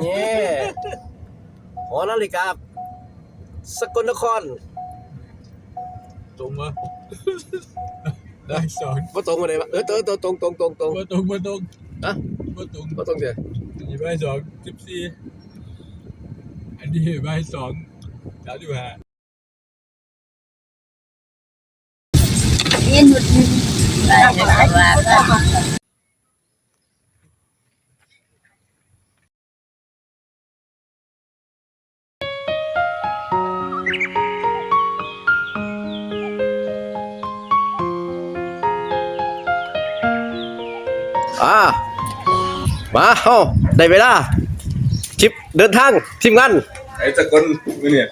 นี่หอนาฬิกาสกลนครตรงวะได้สองบ่ตรงมาเลยปะเออตรงตรงตรงตรงตรงตรงมาตรงมาตรงฮะมาตรงบ่ตรงเดียวอันนี้ใบสองสิบสี่อันนี้ใบสองสามสิบห้า Yên một Lại lại lại อ่ามาเฮาได้เวลาทริปเดินทางทีมงานไอ้สกลมือเนี่ย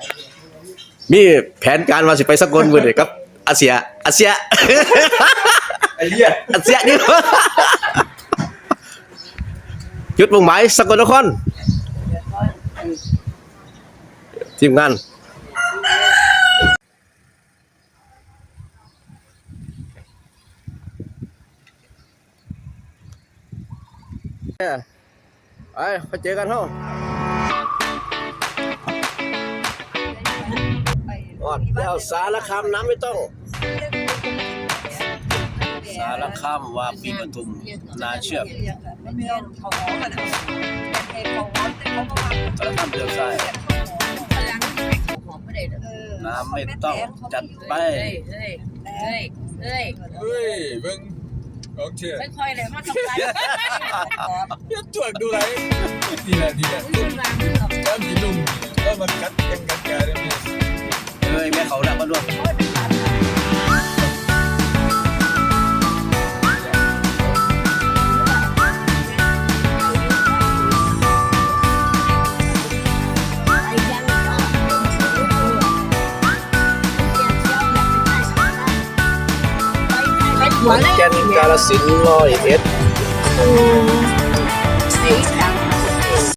มีแผนการว่าสิไปสกลมื้อนี้ครับอาเซียอาเซียไอ้เหี้ยอาเซียนี่จุดมุ่งหมายสกลนครทีมงาน ไปไปเจอกันเฮาออดแล้วสารคามน้ำไม่ต้อง สารคามวาปีปทุมนาเชือกสารคามเลี้ยวซ้ายน้ำไม่ต้องจัดไปเฮ้ยเฮ้ยเฮ้ยเฮ้ยเบิ่ง ของเชื่อไม่ค่อยเลยมาทำไรเหี้ยตรวจดูไรทีละทีละแล้วมีลุงก็มากัดกันกัดกันเนี่ยเอ้ยแม่เขาดักมาด้วย หัวเลยแก่นกาลสินธุ์ร้อยเอ็ดไอ้ไท